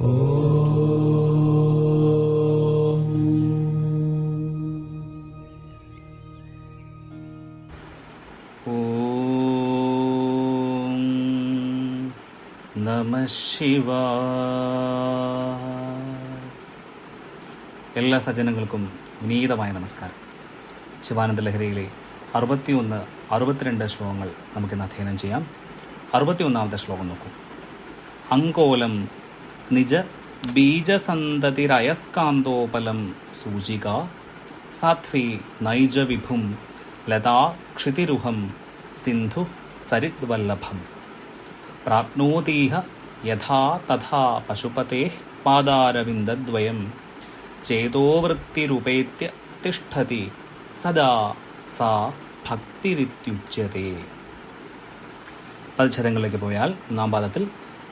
നമ ശിവ എല്ലാ സജ്ജനങ്ങൾക്കും വിനീതമായ നമസ്കാരം. ശിവാനന്ദ ലഹരിയിലെ അറുപത്തിയൊന്ന് അറുപത്തിരണ്ട് ശ്ലോകങ്ങൾ നമുക്കിന്ന് അധ്യയനം ചെയ്യാം. അറുപത്തിയൊന്നാമത്തെ ശ്ലോകം നോക്കൂ. അങ്കോലം നിജ ബീജസന്തതിരയസ്കാന്തോപലം സൂചിക. സാധ്വി നൈജവിഭും ലതാ ക്ഷിതിരുഹം സിന്ധു സരിദ്വല്ലഭം. പ്രാപ്നോതീഹ യഥാ തഥാ പശുപതേ പാദാരവിന്ദദ്വയം. ചേതോവൃത്തിരുപേത്യ തിഷ്ഠതി സദാ സാ ഭക്തിരിത്യുച്യതേ പദച്ഛേദങ്ങളിലേക്ക് പോയാൽ ഒന്നാം പാദത്തിൽ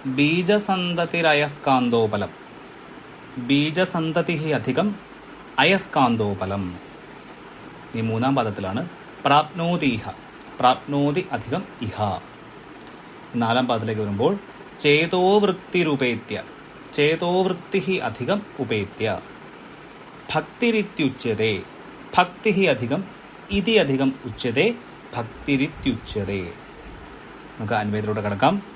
ബീജസന്തതിരയസ്കാന്തോപലം. ബീജസന്തതി അധികം അയസ്കാന്തോപലം. ഈ മൂന്നാം പദത്തിലാണ് പ്രാപ്നോതീഹ പ്രാപ്നോതി അധികം ഇഹ. നാലാം പദത്തിലേക്ക് വരുമ്പോൾ ചേതോവൃത്തിരുപേത്യ. ചേതോവൃത്തി അധികം ഉപേത്യ. ഭക്തിരിത്യുച്യതേ ഭക്തി അധികം ഇതി അധികം ഉച്യതേ ഭക്തിരിത്യുച്യതേ നമുക്ക് അന്വയത്തിലൂടെ കിടക്കാം.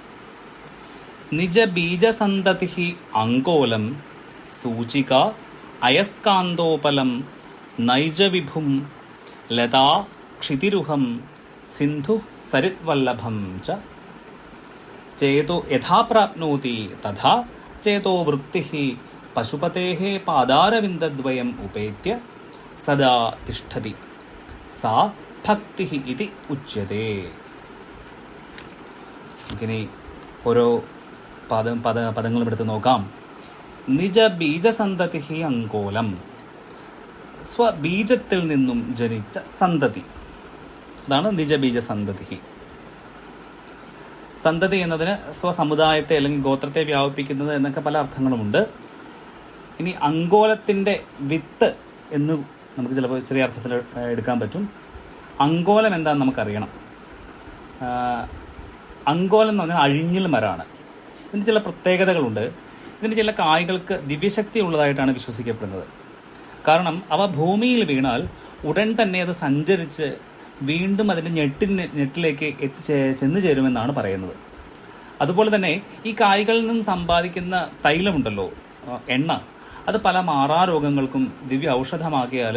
നിജബീജസന്തതി അങ്കോലം സൂചിക അയസ്കാന്തോപലം നൈജവിഭും ലതാ ക്ഷിതിരുഹം സിന്ധു സരിത്വല്ലഭം ച. ചേതോ യഥാ പ്രാപ്നോതി തഥാ ചേതോ വൃത്തി പശുപതേ പാദാരവിന്ദദ്വയം ഉപേത്യ സദാ തിഷ്ഠതി. സാ ഭക്തി ഇതി ഉച്യത്തെ നമുക്കിനി ഓരോ പദം പദ പദങ്ങളും എടുത്ത് നോക്കാം. നിജ ബീജസന്തതി അങ്കോലം. സ്വബീജത്തിൽ നിന്നും ജനിച്ച സന്തതി. അതാണ് നിജബീജ സന്തതി സന്തതി എന്നതിന് സ്വസമുദായത്തെ അല്ലെങ്കിൽ ഗോത്രത്തെ വ്യാപിപ്പിക്കുന്നത് എന്നൊക്കെ പല അർത്ഥങ്ങളുമുണ്ട്. ഇനി അങ്കോലത്തിന്റെ വിത്ത് എന്ന് നമുക്ക് ചിലപ്പോൾ ചെറിയ അർത്ഥത്തിൽ എടുക്കാൻ പറ്റും. അങ്കോലം എന്താണെന്ന് നമുക്കറിയണം. അങ്കോലം എന്ന് പറഞ്ഞാൽ അഴിഞ്ഞിൽ മരമാണ് ഇതിന് ചില പ്രത്യേകതകളുണ്ട്. ഇതിന് ചില കായ്കൾക്ക് ദിവ്യശക്തി ഉള്ളതായിട്ടാണ് വിശ്വസിക്കപ്പെടുന്നത്. കാരണം അവ ഭൂമിയിൽ വീണാൽ ഉടൻ തന്നെ അത് സഞ്ചരിച്ച് വീണ്ടും അതിന്റെ ഞെട്ടിന് ഞെട്ടിലേക്ക് എത്തി ചെന്നു ചേരുമെന്നാണ് പറയുന്നത്. അതുപോലെ തന്നെ ഈ കായ്കളിൽ നിന്നും സമ്പാദിക്കുന്ന തൈലമുണ്ടല്ലോ എണ്ണ അത് പല മാറാരോഗങ്ങൾക്കും ദിവ്യ ഔഷധമാക്കിയാൽ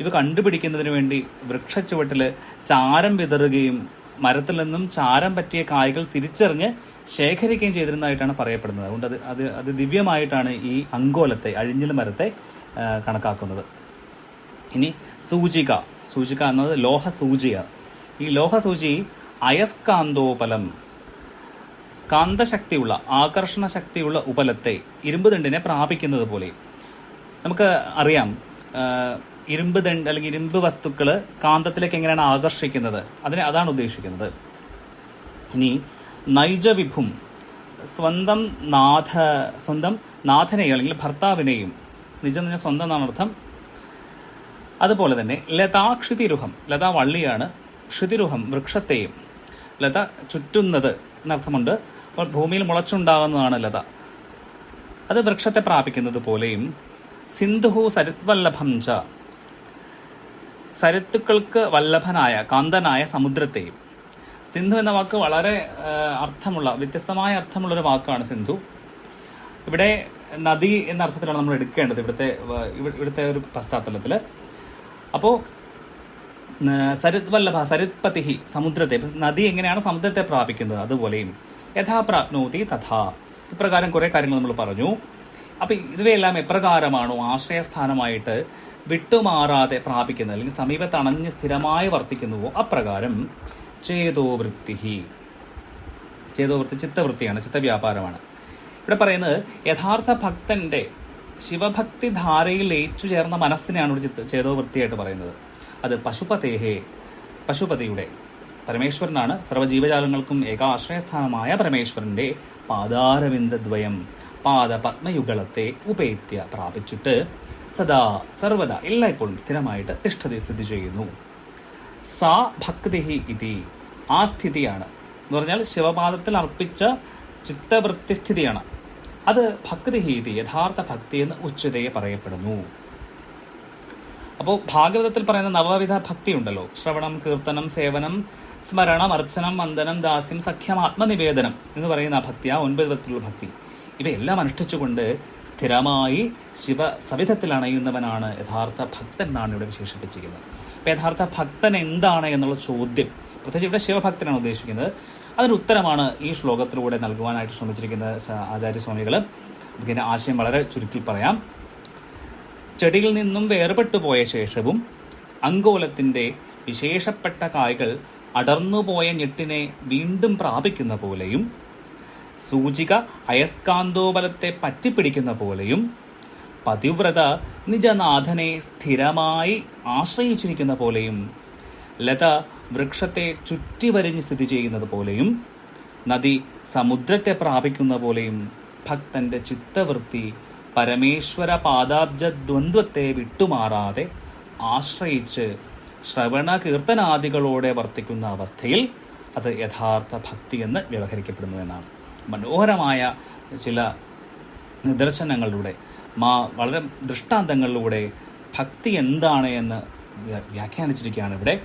ഇവ കണ്ടുപിടിക്കുന്നതിന് വേണ്ടി വൃക്ഷച്ചുവട്ടിൽ ചാരം വിതറുകയും മരത്തിൽ നിന്നും ചാരം പറ്റിയ കായ്കൾ തിരിച്ചറിഞ്ഞ് ശേഖരിക്കുകയും ചെയ്തിരുന്നതായിട്ടാണ് പറയപ്പെടുന്നത്. അതുകൊണ്ട് അത് അത് അത് ദിവ്യമായിട്ടാണ് ഈ അങ്കോലത്തെ അഴിഞ്ഞിൽ മരത്തെ കണക്കാക്കുന്നത്. ഇനി സൂചിക. സൂചിക എന്നത് ലോഹ സൂചിക ഈ ലോഹ സൂചി അയസ്കാന്തോപലം. കാന്തശക്തിയുള്ള ആകർഷണ ശക്തിയുള്ള ഉപലത്തെ ഇരുമ്പ് ദണ്ടിനെ പ്രാപിക്കുന്നത് പോലെ. നമുക്ക് അറിയാം ഇരുമ്പ് ദണ്ട് അല്ലെങ്കിൽ ഇരുമ്പ് വസ്തുക്കൾ കാന്തത്തിലേക്ക് എങ്ങനെയാണ് ആകർഷിക്കുന്നത്? അതിനെ അതാണ് ഉദ്ദേശിക്കുന്നത്. ഇനി നൈജവിഭും സ്വന്തം നാഥ സ്വന്തം നാഥനെയും അല്ലെങ്കിൽ ഭർത്താവിനെയും നിജം നിജ സ്വന്തം എന്നാണ് അർത്ഥം. അതുപോലെ തന്നെ ലതാ ക്ഷിതിരുഹം ലത വള്ളിയാണ് ക്ഷിതിരുഹം വൃക്ഷത്തെയും ലത ചുറ്റുന്നത് എന്നർത്ഥമുണ്ട്. അപ്പോൾ ഭൂമിയിൽ മുളച്ചുണ്ടാകുന്നതാണ് ലത. അത് വൃക്ഷത്തെ പ്രാപിക്കുന്നത് പോലെയും സിന്ധുഹു സരിത്വല്ലഭം ച സരിത്തുക്കൾക്ക് വല്ലഭനായ കാന്തനായ സമുദ്രത്തെയും സിന്ധു എന്ന വാക്ക് വളരെ അർത്ഥമുള്ള വ്യത്യസ്തമായ അർത്ഥമുള്ള ഒരു വാക്കാണ് സിന്ധു. ഇവിടെ നദി എന്ന അർത്ഥത്തിലാണ് നമ്മൾ എടുക്കേണ്ടത് ഇവിടുത്തെ ഇവിടുത്തെ ഒരു പശ്ചാത്തലത്തിൽ അപ്പോൾ സരിത് വല്ലഭ സരിത്പതിഹി സമുദ്രത്തെ നദി എങ്ങനെയാണ് സമുദ്രത്തെ പ്രാപിക്കുന്നത്? അതുപോലെയും യഥാപ്രാപ്നോതി തഥാ. ഇപ്രകാരം കുറേ കാര്യങ്ങൾ നമ്മൾ പറഞ്ഞു. അപ്പൊ ഇവയെല്ലാം എപ്രകാരമാണോ ആശ്രയസ്ഥാനമായിട്ട് വിട്ടുമാറാതെ പ്രാപിക്കുന്നത്? അല്ലെങ്കിൽ സമീപത്ത് അണഞ്ഞ് സ്ഥിരമായി വർത്തിക്കുന്നുവോ? അപ്രകാരം ചേതോ വൃത്തി ചേതോവൃത്തി ചിത്തവൃത്തിയാണ് ചിത്തവ്യാപാരമാണ്. ഇവിടെ പറയുന്നത് യഥാർത്ഥ ഭക്തന്റെ ശിവഭക്തി ധാരയിൽ ലയിച്ചു ചേർന്ന മനസ്സിനെയാണ് ഇവിടെ ചിത്ത ചേതോവൃത്തിയായിട്ട് പറയുന്നത്. അത് പശുപതേഹേ പശുപതിയുടെ പരമേശ്വരനാണ്. സർവജീവജാലങ്ങൾക്കും ഏകാശ്രയസ്ഥാനമായ പരമേശ്വരന്റെ പാദാരവിന്ദദ്വയം പാദപത്മയുഗളത്തെ ഉപേത്യ പ്രാപിച്ചിട്ട് സദാ സർവദ എല്ലായ്പ്പോഴും സ്ഥിരമായിട്ട് തിഷ്ഠതി സ്ഥിതി ചെയ്യുന്നു. സാ ഭക്തിഹി ഇതി ആ സ്ഥിതിയാണ്. എന്ന് പറഞ്ഞാൽ ശിവപാദത്തിൽ അർപ്പിച്ച ചിത്തവൃത്തി സ്ഥിതിയാണ് അത് ഭക്തിഹി ഇതി യഥാർത്ഥ ഭക്തി എന്ന് ഉച്ചതയെ പറയപ്പെടുന്നു. അപ്പോൾ ഭാഗവതത്തിൽ പറയുന്ന നവവിധ ഭക്തി ഉണ്ടല്ലോ. ശ്രവണം കീർത്തനം സേവനം സ്മരണം അർച്ചനം വന്ദനം ദാസ്യം സഖ്യം ആത്മനിവേദനം എന്ന് പറയുന്ന ഭക്തി ആ ഒൻപത് വിധത്തിലുള്ള ഭക്തി. ഇവയെല്ലാം അനുഷ്ഠിച്ചുകൊണ്ട് സ്ഥിരമായി ശിവ സവിധത്തിൽ അണയുന്നവനാണ് യഥാർത്ഥ ഭക്തൻ എന്നാണ് ഇവിടെ വിശേഷിപ്പിച്ചിരിക്കുന്നത്. അപ്പൊ യഥാർത്ഥ ഭക്തൻ എന്താണ് എന്നുള്ള ചോദ്യം. പ്രത്യേകിച്ച് ഇവിടെ ശിവഭക്തനാണ് ഉദ്ദേശിക്കുന്നത്. അതിന് ഉത്തരമാണ് ഈ ശ്ലോകത്തിലൂടെ നൽകുവാനായിട്ട് ശ്രമിച്ചിരിക്കുന്ന ആചാര്യസ്വാമികൾ. ഇതിന്റെ ആശയം വളരെ ചുരുക്കി പറയാം. ചെടിയിൽ നിന്നും വേർപെട്ടു പോയ ശേഷവും അങ്കോലത്തിന്റെ വിശേഷപ്പെട്ട കായ്കൾ അടർന്നുപോയ ഞെട്ടിനെ വീണ്ടും പ്രാപിക്കുന്ന പോലെയും സൂചിക അയസ്കാന്തോബലത്തെ പറ്റിപ്പിടിക്കുന്ന പോലെയും പതിവ്രത നിജനാഥനെ സ്ഥിരമായി ആശ്രയിച്ചിരിക്കുന്ന പോലെയും ലത വൃക്ഷത്തെ ചുറ്റിവരിഞ്ഞ് സ്ഥിതി ചെയ്യുന്നത് പോലെയും നദി സമുദ്രത്തെ പ്രാപിക്കുന്ന പോലെയും ഭക്തന്റെ ചിത്തവൃത്തി പരമേശ്വര പാദാബ്ജ ദ്വന്ദ്വത്തെ വിട്ടുമാറാതെ ആശ്രയിച്ച് ശ്രവണ കീർത്തനാദികളോടെ വർത്തിക്കുന്ന അവസ്ഥയിൽ അത് യഥാർത്ഥ ഭക്തി എന്ന് വ്യവഹരിക്കപ്പെടുന്നു എന്നാണ്. മനോഹരമായ ചില നിദർശനങ്ങളിലൂടെ മാ വളരെ ദൃഷ്ടാന്തങ്ങളിലൂടെ ഭക്തി എന്താണ് എന്ന് വ്യ- വ്യാഖ്യാനിച്ചിരിക്കുകയാണ് ഇവിടെ.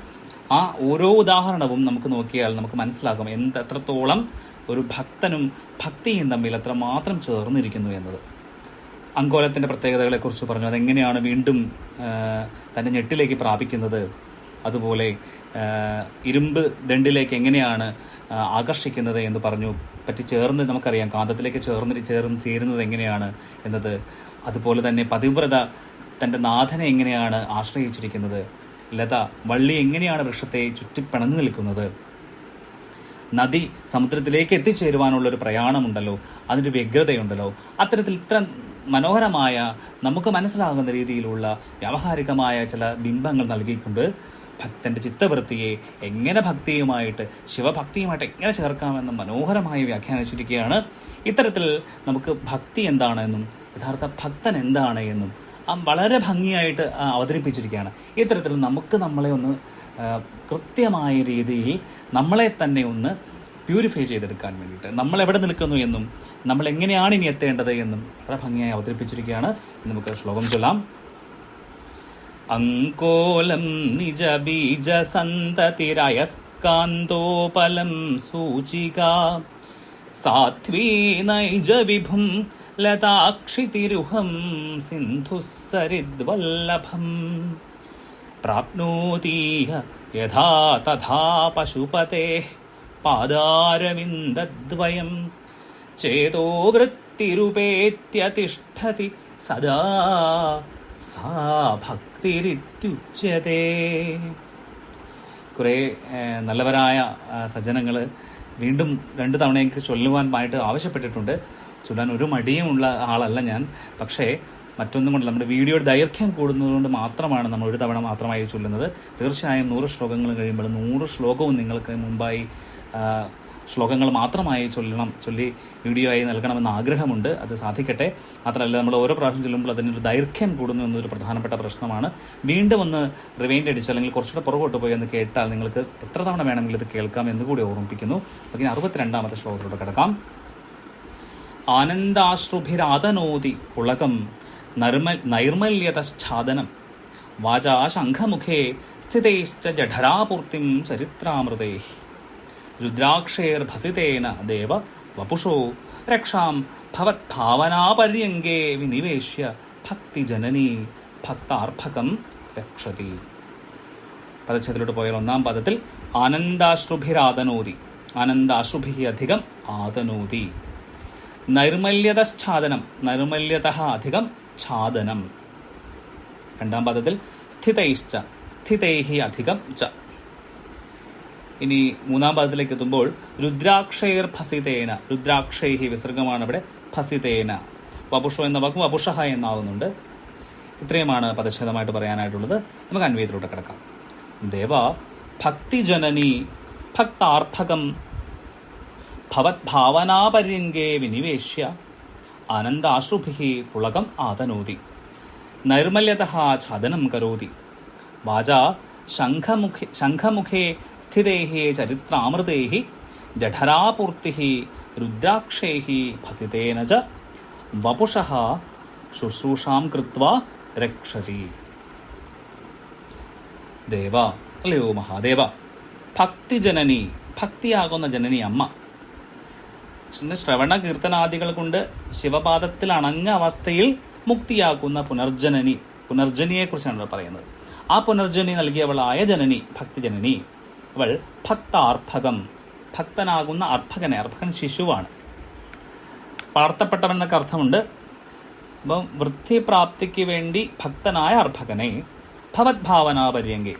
ആ ഓരോ ഉദാഹരണവും നമുക്ക് നോക്കിയാൽ നമുക്ക് മനസ്സിലാകും എന്ത് എത്രത്തോളം ഒരു ഭക്തനും ഭക്തിയും തമ്മിൽ എത്രമാത്രം ചേർന്നിരിക്കുന്നു എന്നത്. അങ്കോലത്തിന്റെ പ്രത്യേകതകളെ കുറിച്ച് പറഞ്ഞു. അതെങ്ങനെയാണ് വീണ്ടും തന്റെ ഞെട്ടിലേക്ക് പ്രാപിക്കുന്നത്? അതുപോലെ ഇരുമ്പ് ദണ്ടിലേക്ക് എങ്ങനെയാണ് ആകർഷിക്കുന്നത് എന്ന് പറഞ്ഞു. പറ്റി ചേർന്ന് നമുക്കറിയാം. കാന്തത്തിലേക്ക് ചേർന്ന് ചേർന്ന് ചേരുന്നത് എങ്ങനെയാണ് എന്നത്. അതുപോലെ തന്നെ പതിവ്രത തന്റെ നാഥനെ എങ്ങനെയാണ് ആശ്രയിച്ചിരിക്കുന്നത്? ലത വള്ളി എങ്ങനെയാണ് വൃക്ഷത്തെ ചുറ്റിപ്പിണഞ്ഞു നിൽക്കുന്നത്? നദി സമുദ്രത്തിലേക്ക് എത്തിച്ചേരുവാനുള്ള ഒരു പ്രയാണമുണ്ടല്ലോ അതിന്റെ വ്യഗ്രതയുണ്ടല്ലോ. അത്തരത്തിൽ ഇത്ര മനോഹരമായ നമുക്ക് മനസ്സിലാകുന്ന രീതിയിലുള്ള വ്യാവഹാരികമായ ചില ബിംബങ്ങൾ നൽകിക്കൊണ്ട് ഭക്തന്റെ ചിത്തവൃത്തിയെ എങ്ങനെ ഭക്തിയുമായിട്ട് ശിവഭക്തിയുമായിട്ട് എങ്ങനെ ചേർക്കാമെന്ന് മനോഹരമായി വ്യാഖ്യാനിച്ചിരിക്കുകയാണ്. ഇത്തരത്തിൽ നമുക്ക് ഭക്തി എന്താണെന്നും യഥാർത്ഥ ഭക്തൻ എന്താണ് എന്നും ആ വളരെ ഭംഗിയായിട്ട് അവതരിപ്പിച്ചിരിക്കുകയാണ്. ഇത്തരത്തിൽ നമുക്ക് നമ്മളെ ഒന്ന് കൃത്യമായ രീതിയിൽ നമ്മളെ തന്നെ ഒന്ന് പ്യൂരിഫൈ ചെയ്തെടുക്കാൻ വേണ്ടിയിട്ട്. നമ്മൾ എവിടെ നിൽക്കുന്നു എന്നും നമ്മൾ എങ്ങനെയാണ് ഇനി എത്തേണ്ടത് എന്നും വളരെ ഭംഗിയായി അവതരിപ്പിച്ചിരിക്കുകയാണ്. നമുക്ക് ശ്ലോകം ചൊല്ലാം. അങ്കോലം നിജ ബീജ സന്തതിരയസ്കാന്തോപലം സൂചിക. സാധ്വീ നൈജ വിഭും ലതാക്ഷിതിരുഹം സിന്ധുസരിദ്വല്ലഭം. പ്രാപ്നോതീഹ യഥാ തഥാ പശുപതേ പാദാരവിന്ദദ്വയം. ചേതോ വൃത്തിരുപേത്യതിഷ്ഠതി സദാ സാ ഭക്തിരിത്യുച്യതേ കുറേ നല്ലവരായ സജ്ജനങ്ങൾ വീണ്ടും രണ്ടു രണ്ട് എനിക്ക് ചൊല്ലുവാനായിട്ട് ആവശ്യപ്പെട്ടിട്ടുണ്ട്. ചൊല്ലാൻ ഒരു മടിയുമുള്ള ആളല്ല ഞാൻ. പക്ഷേ മറ്റൊന്നും കൊണ്ട് നമ്മുടെ വീഡിയോയുടെ ദൈർഘ്യം കൂടുന്നതുകൊണ്ട് മാത്രമാണ് നമ്മൾ ഒരു തവണ മാത്രമായി ചൊല്ലുന്നത്. തീർച്ചയായും നൂറ് ശ്ലോകങ്ങൾ കഴിയുമ്പോൾ നൂറ് ശ്ലോകവും നിങ്ങൾക്ക് മുമ്പായി ശ്ലോകങ്ങൾ മാത്രമായി ചൊല്ലണം ചൊല്ലി വീഡിയോ ആയി നൽകണമെന്ന ആഗ്രഹമുണ്ട്. അത് സാധിക്കട്ടെ. മാത്രമല്ല നമ്മൾ ഓരോ പ്രാവശ്യം ചൊല്ലുമ്പോൾ അതിനൊരു ദൈർഘ്യം കൂടുന്നു എന്നൊരു പ്രധാനപ്പെട്ട പ്രശ്നമാണ്. വീണ്ടും ഒന്ന് റിവൈൻഡ് അടിച്ച് അല്ലെങ്കിൽ കുറച്ചുകൂടെ പുറകോട്ട് പോയി എന്ന് കേട്ടാൽ നിങ്ങൾക്ക് എത്ര തവണ വേണമെങ്കിലും ഇത് കേൾക്കാം എന്ന് കൂടി ഓർമ്മിപ്പിക്കുന്നു. അതിന് അറുപത്തിരണ്ടാമത്തെ ശ്ലോകത്തിലൂടെ കിടക്കാം. ആനന്ദാശ്രുഭിരാതനോതി പുളകം നർമ നൈർമല്യതശ്ചാദനം വാചാ ശംഖമുഖേ സ്ഥിതൈശ്ച ജഠരാപൂർത്തിം ചരിത്രാമൃതേ രുദ്രാക്ഷേർഭസിതേന ദേവ വപുഷോ രക്ഷാം ഭവത്ഭാവനാപര്യങ്കേ വിനിവേശ്യ ഭക്തിജനനീ ഭക്താർഭകം രക്ഷതി. പദച്ഛേദത്തിലോട്ട് പോയാൽ ഒന്നാം പദത്തിൽ ആനന്ദാശ്രുഭിരാതനോതി. ആനന്ദാശ്രുഭി അധികം ആതനോതി. നൈർമല്യതശ്ചാദനം നൈർമല്യത അധികം ഛാദനം. രണ്ടാം പദത്തിൽ സ്ഥിതൈശ്ച സ്ഥിതൈഹി അധികം ച. ഇനി മൂന്നാം പദത്തിലേക്ക് എത്തുമ്പോൾ രുദ്രാക്ഷയർ ഫസിതേന രുദ്രാക്ഷൈഹി വിസർഗമാണ് ഇവിടെ ഫസിതേന. വപുഷോ എന്ന വാക്കും വപുഷഹ എന്നാവുന്നുണ്ട്. ഇത്രയുമാണ് പദച്ഛേദമായിട്ട് പറയാനായിട്ടുള്ളത്. നമുക്ക് അന്വയത്തിലൂടെ കിടക്കാം. ദേവ ഭക്തിജനനി ഭക്താർഭകം ഭവത്ഭാവനാപര്യങ്കേ വിനിവേശ്യ. ആനന്ദാശ്രുഭി പുളകം ആതനോതി. നൈർമല്യത ഛദനം കരോതി. വാചാ ശംഖമുഖേ ശംഖമുഖേ സ്ഥിതേ ചരിത്രാമൃതേ ജഠരാപൂർത്തി രുദ്രാക്ഷേ ഭസിതേന ച വപുഷ ശുശ്രൂഷാം കൃത്വ രക്ഷതി. ദേവ അല്ലയോ മഹാദേവ ഭക്തിജനനി ഭക്തിയാകുന്ന ജനനി അമ്മ. ശ്രവണ കീർത്തനാദികൾ കൊണ്ട് ശിവപാദത്തിൽ അണഞ്ഞ അവസ്ഥയിൽ മുക്തിയാക്കുന്ന പുനർജനനി പുനർജനിയെ കുറിച്ചാണ് പറയുന്നത്. ആ പുനർജനി നൽകിയവളായ ജനനി ഭക്തിജനനി അവൾ ഭക്താർഭകം ഭക്തനാകുന്ന അർഭകനെ അർഭകൻ ശിശുവാണ്. വളർത്തപ്പെട്ടവൻ എന്നൊക്കെ അർത്ഥമുണ്ട്. അപ്പം വൃത്തിപ്രാപ്തിക്ക് വേണ്ടി ഭക്തനായ അർഭകനെ ഭവത്ഭാവനാപര്യങ്കെ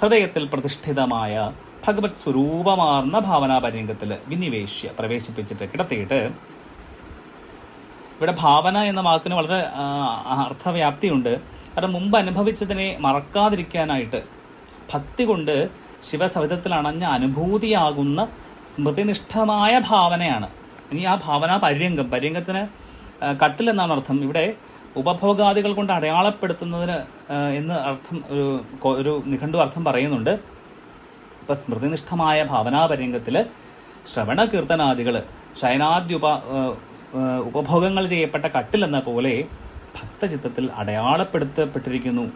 ഹൃദയത്തിൽ പ്രതിഷ്ഠിതമായ ഭഗവത് സ്വരൂപമാർന്ന ഭാവനാപര്യങ്കത്തിൽ വിനിവേശ്യ പ്രവേശിപ്പിച്ചിട്ട് കിടത്തിയിട്ട് ഇവിടെ ഭാവന എന്ന വാക്കിന് വളരെ അർത്ഥവ്യാപ്തിയുണ്ട്. കാരണം മുമ്പ് അനുഭവിച്ചതിനെ മറക്കാതിരിക്കാനായിട്ട് ഭക്തി കൊണ്ട് ശിവസവിധത്തിൽ അണഞ്ഞ അനുഭൂതിയാകുന്ന സ്മൃതിനിഷ്ഠമായ ഭാവനയാണ്. ഇനി ആ ഭാവന പര്യങ്കം പര്യങ്കത്തിന് കട്ടിലെന്നാണ് അർത്ഥം. ഇവിടെ ഉപഭോഗാദികൾ കൊണ്ട് അടയാളപ്പെടുത്തുന്നതിന് എന്ന് അർത്ഥം ഒരു ഒരു നിഘണ്ടു അർത്ഥം പറയുന്നുണ്ട്. ഇപ്പൊ സ്മൃതിനിഷ്ഠമായ ഭാവനാപര്യങ്കത്തിൽ ശ്രവണ കീർത്തനാദികൾ ശയനാദ്യുപ ഉപഭോഗങ്ങൾ ചെയ്യപ്പെട്ട കട്ടിലെന്ന പോലെ ഭക്തചിത്രത്തിൽ അടയാളപ്പെടുത്തപ്പെട്ടിരിക്കുന്നു.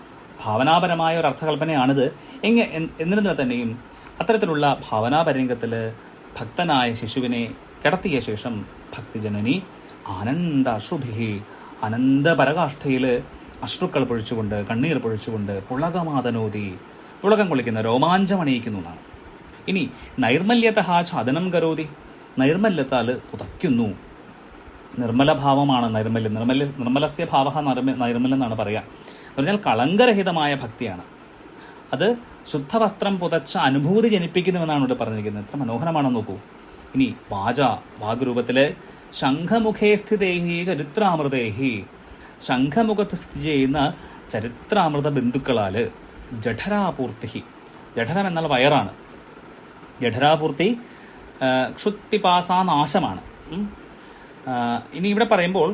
ഭാവനാപരമായ ഒരു അർത്ഥകൽപ്പനയാണിത്. എങ്ങ എന്നിരുന്നാൽ തന്നെയും അത്തരത്തിലുള്ള ഭാവനാപര്യങ്കത്തിൽ ഭക്തനായ ശിശുവിനെ കിടത്തിയ ശേഷം ഭക്തിജനനി ആനന്ദ അശ്രുഭിഹി അനന്ത പരകാഷ്ഠയിൽ അശ്രുക്കൾ പൊഴിച്ചുകൊണ്ട് കണ്ണീർ പൊഴിച്ചുകൊണ്ട് പുളകമാതനോതി പുളകം കൊള്ളിക്കുന്ന രോമാഞ്ചമണിയിക്കുന്നു എന്നാണ്. ഇനി നൈർമല്യത ഛാദനം കരോതി. നൈർമല്യത്താൽ പുതയ്ക്കുന്നു. നിർമ്മല ഭാവമാണ് നൈർമല്യം. നിർമ്മല്യ നിർമ്മലസ്യ ഭാവ നൈർമല്യം എന്നാണ് പറയുക എന്ന് പറഞ്ഞാൽ കളങ്കരഹിതമായ ഭക്തിയാണ്. അത് ശുദ്ധവസ്ത്രം പുതച്ച അനുഭൂതി ജനിപ്പിക്കുന്നുവെന്നാണ് ഇവിടെ പറഞ്ഞിരിക്കുന്നത്. എത്ര മനോഹരമാണെന്ന് നോക്കൂ. ഇനി വാച വാഗ്രൂപത്തിൽ ശംഖമുഖേ സ്ഥിതേഹി ചരിത്രാമൃതേഹി. ശംഖമുഖത്ത് സ്ഥിതി ചെയ്യുന്ന ചരിത്രാമൃത ബിന്ദുക്കളാൽ ജഠരാപൂർത്തി ജഠരം എന്നാൽ വയറാണ്. ജഠരാപൂർത്തി ക്ഷുത്പിപാസാനാശമാണ് നാശമാണ് ഇനി ഇവിടെ പറയുമ്പോൾ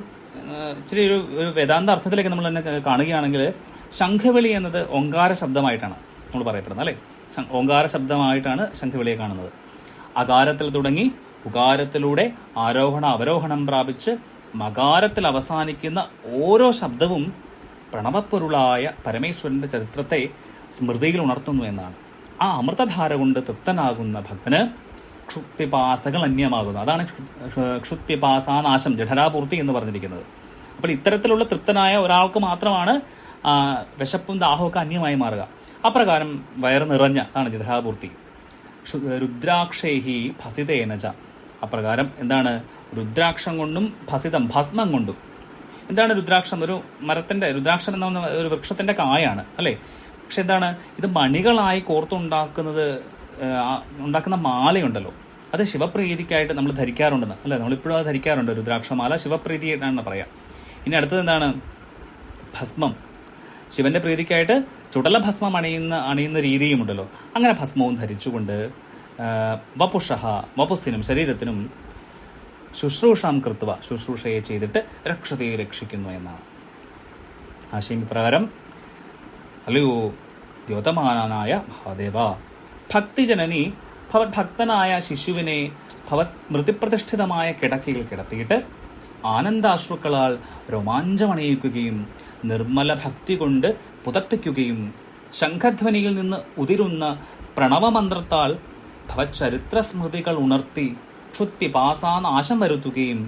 ഇച്ചിരി ഒരു ഒരു വേദാന്ത അർത്ഥത്തിലേക്ക് നമ്മൾ തന്നെ കാണുകയാണെങ്കിൽ ശംഖവിളി എന്നത് ഓങ്കാര ശബ്ദമായിട്ടാണ് നമ്മൾ പറയപ്പെടുന്നത് അല്ലേ? ഓങ്കാര ശബ്ദമായിട്ടാണ് ശംഖവിളിയെ കാണുന്നത്. അകാരത്തിൽ തുടങ്ങി ഉകാരത്തിലൂടെ ആരോഹണ അവരോഹണം പ്രാപിച്ച് മകാരത്തിൽ അവസാനിക്കുന്ന ഓരോ ശബ്ദവും പ്രണവപ്പൊരുളായ പരമേശ്വരന്റെ ചരിത്രത്തെ സ്മൃതിയിൽ ഉണർത്തുന്നു എന്നാണ്. ആ അമൃതധാര കൊണ്ട് തൃപ്തനാകുന്ന ഭക്തന് ക്ഷുത്പിപാസകൾ അന്യമാകുന്നു. അതാണ് ക്ഷുത്പിപാസാനാശം ജഠരാപൂർത്തി എന്ന് പറഞ്ഞിരിക്കുന്നത്. അപ്പോൾ ഇത്തരത്തിലുള്ള തൃപ്തനായ ഒരാൾക്ക് മാത്രമാണ് വിശപ്പും ദാഹമൊക്കെ അന്യമായി മാറുക. അപ്രകാരം വയറ് നിറഞ്ഞ അതാണ് ജഠരാപൂർത്തി. ക്ഷു- രുദ്രാക്ഷേഹി ഭസിതേനജ അപ്രകാരം എന്താണ്? രുദ്രാക്ഷം കൊണ്ടും ഭസിതം ഭസ്മം കൊണ്ടും. എന്താണ് രുദ്രാക്ഷം? ഒരു മരത്തിന്റെ രുദ്രാക്ഷം എന്ന ഒരു വൃക്ഷത്തിന്റെ കായാണ് അല്ലേ? പക്ഷെ എന്താണ് ഇത് മണികളായി കോർത്തുണ്ടാക്കുന്നത് ഉണ്ടാക്കുന്ന മാലയുണ്ടല്ലോ. അത് ശിവപ്രീതിക്കായിട്ട് നമ്മൾ ധരിക്കാറുണ്ടെന്ന് അല്ലേ? നമ്മളിപ്പോഴും അത് ധരിക്കാറുണ്ട്. രുദ്രാക്ഷമാല ശിവപ്രീതിയായിട്ടാണ് പറയാം. ഇനി അടുത്തത് എന്താണ്? ഭസ്മം. ശിവന്റെ പ്രീതിക്കായിട്ട് ചുടല ഭസ്മം അണിയുന്ന അണിയുന്ന രീതിയുമുണ്ടല്ലോ. അങ്ങനെ ഭസ്മവും ധരിച്ചുകൊണ്ട് വപുഷ വപുസ്സിനും ശരീരത്തിനും ശുശ്രൂഷാം കൃത്വ ശുശ്രൂഷയെ ചെയ്തിട്ട് രക്ഷതയെ രക്ഷിക്കുന്നു എന്നാണ്. ആശയം ഇപ്രകാരം അല്ലയോ ദ്യോതമാനായ മഹാദേവ. ഭക്തിജനനി ഭക്തനായ ശിശുവിനെ ഭവ ഭവസ്മൃതിപ്രതിഷ്ഠിതമായ കിടക്കയിൽ കിടത്തിയിട്ട് ആനന്ദാശ്രുക്കളാൽ രോമാഞ്ചമണിയിക്കുകയും നിർമ്മല ഭക്തി കൊണ്ട് പുതപ്പിക്കുകയും ശംഖധ്വനിയിൽ നിന്ന് ഉതിരുന്ന പ്രണവമന്ത്രത്താൽ ഭവചരിത്ര സ്മൃതികൾ ഉണർത്തി ക്ഷുത്പിപാസാനാശം വരുത്തുകയും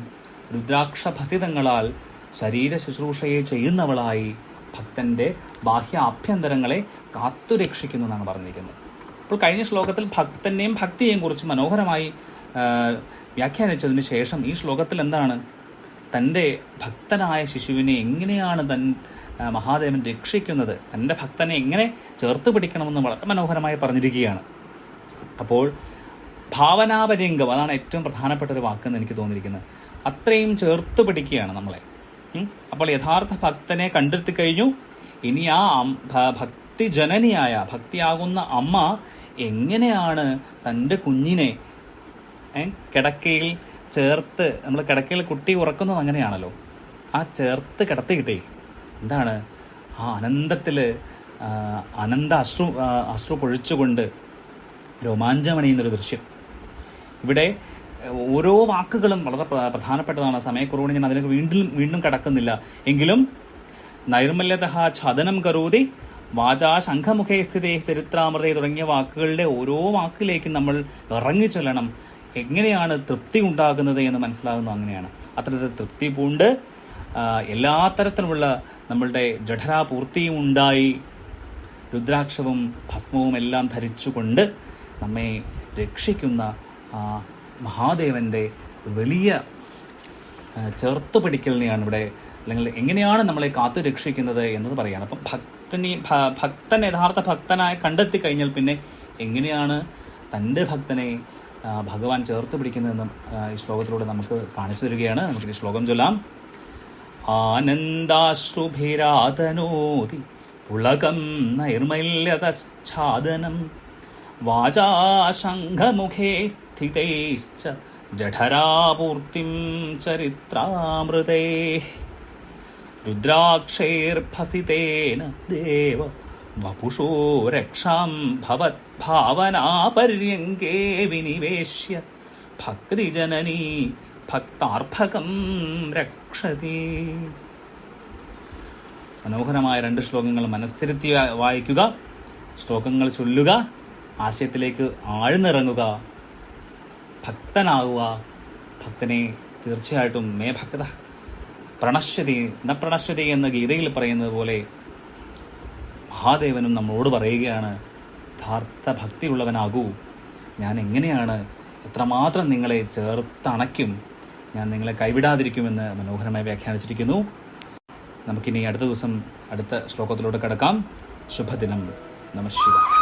രുദ്രാക്ഷഭസിതങ്ങളാൽ ശരീര ശുശ്രൂഷയെ ചെയ്യുന്നവളായി ഭക്തന്റെ ബാഹ്യ ആഭ്യന്തരങ്ങളെ കാത്തുരക്ഷിക്കുന്നു എന്നാണ് പറഞ്ഞിരിക്കുന്നത്. അപ്പോൾ കഴിഞ്ഞ ശ്ലോകത്തിൽ ഭക്തനെയും ഭക്തിയെയും കുറിച്ച് മനോഹരമായി വ്യാഖ്യാനിച്ചതിന് ശേഷം ഈ ശ്ലോകത്തിൽ എന്താണ്? തന്റെ ഭക്തനായ ശിശുവിനെ എങ്ങനെയാണ് തൻ മഹാദേവൻ രക്ഷിക്കുന്നത്? തന്റെ ഭക്തനെ എങ്ങനെ ചേർത്ത് പിടിക്കണമെന്ന് വളരെ മനോഹരമായി പറഞ്ഞിരിക്കുകയാണ്. അപ്പോൾ ഭാവനാപര്യംഗം അതാണ് ഏറ്റവും പ്രധാനപ്പെട്ട ഒരു വാക്കെന്ന് എനിക്ക് തോന്നിയിരിക്കുന്നത്. അത്രയും ചേർത്ത് പിടിക്കുകയാണ് നമ്മളെ. അപ്പോൾ യഥാർത്ഥ ഭക്തനെ കണ്ടെത്തി കഴിഞ്ഞു. ഇനി ആ ഭക്തി ജനനിയായ ഭക്തിയാകുന്ന അമ്മ എങ്ങനെയാണ് തന്റെ കുഞ്ഞിനെ കിടക്കയിൽ ചേർത്ത് നമ്മൾ കിടക്കയിൽ കുട്ടി ഉറക്കുന്നത് അങ്ങനെയാണല്ലോ. ആ ചേർത്ത് കിടത്തിയിട്ടേ എന്താണ്? ആ അനന്തത്തിൽ അനന്ത അശ്രു അശ്രു പൊഴിച്ചുകൊണ്ട് രോമാഞ്ചമണിയുന്നൊരു ദൃശ്യം. ഇവിടെ ഓരോ വാക്കുകളും വളരെ പ്രധാനപ്പെട്ടതാണ്. സമയക്കുറവുകൊണ്ട് ഞാൻ അതിലേക്ക് വീണ്ടും വീണ്ടും കടക്കുന്നില്ല. എങ്കിലും നൈർമല്യത ഛദനം കരോതി വാചാ ശംഖമുഖേ സ്ഥിതി ചരിത്രാമൃതേ തുടങ്ങിയ വാക്കുകളുടെ ഓരോ വാക്കിലേക്കും നമ്മൾ ഇറങ്ങി ചെല്ലണം. എങ്ങനെയാണ് തൃപ്തി ഉണ്ടാകുന്നത് എന്ന് മനസ്സിലാകുന്നത് അങ്ങനെയാണ്. അത്തരത്തിൽ തൃപ്തി പൂണ്ട് എല്ലാ തരത്തിലുമുള്ള നമ്മളുടെ ജഠരാപൂർത്തിയും ഉണ്ടായി. രുദ്രാക്ഷവും ഭസ്മവും എല്ലാം ധരിച്ചുകൊണ്ട് നമ്മെ രക്ഷിക്കുന്ന ആ മഹാദേവന്റെ വലിയ ചെറുത്തു പിടിക്കലിനെയാണ് ഇവിടെ അല്ലെങ്കിൽ എങ്ങനെയാണ് നമ്മളെ കാത്തു രക്ഷിക്കുന്നത് എന്നത് പറയാണ് അപ്പം ഭക്തനെ ഭക്തൻ യഥാർത്ഥ ഭക്തനായി കണ്ടെത്തി കഴിഞ്ഞാൽ പിന്നെ എങ്ങനെയാണ് തന്റെ ഭക്തനെ ഭഗവാൻ ചേർത്ത് പിടിക്കുന്നതെന്നും ഈ ശ്ലോകത്തിലൂടെ നമുക്ക് കാണിച്ചു തരികയാണ്. നമുക്ക് ഈ ശ്ലോകം ചൊല്ലാം. ആനന്ദാശ്രുഭിരാതനോതി പുളകം നൈർമല്യതച്ഛാദനം വാചാശംഖമുഖേ ജഠരാപൂർത്തിം ചരിത്രാമൃതേ. രുദ്രാക്ഷേർഭസിതേന ദേവ വപുഷോ രക്ഷാം ഭവദ്ഭാവനാപര്യങ്കേ വിനിവേശ്യ. ഭക്തിജനനീ ഭക്താർഭകം രക്ഷതി. മനോഹരമായ രണ്ട് ശ്ലോകങ്ങൾ മനസ്സിരുത്തി വായിക്കുക. ശ്ലോകങ്ങൾ ചൊല്ലുക. ആശയത്തിലേക്ക് ആഴ്ന്നിറങ്ങുക. ഭക്തനാവുക. ഭക്തനെ തീർച്ചയായിട്ടും മേ ഭക്ത പ്രണശ്യതി ന പ്രണശ്യതി എന്ന ഗീതയിൽ പറയുന്നത് പോലെ മഹാദേവനും നമ്മളോട് പറയുകയാണ് യഥാർത്ഥ ഭക്തിയുള്ളവനാകൂ. ഞാൻ എങ്ങനെയാണ് എത്രമാത്രം നിങ്ങളെ ചേർത്തണയ്ക്കും ഞാൻ നിങ്ങളെ കൈവിടാതിരിക്കുമെന്ന് മനോഹരമായി വ്യാഖ്യാനിച്ചിരിക്കുന്നു. നമുക്കിനി അടുത്ത ദിവസം അടുത്ത ശ്ലോകത്തിലൂടെ കിടക്കാം. ശുഭദിനം. നമശിവ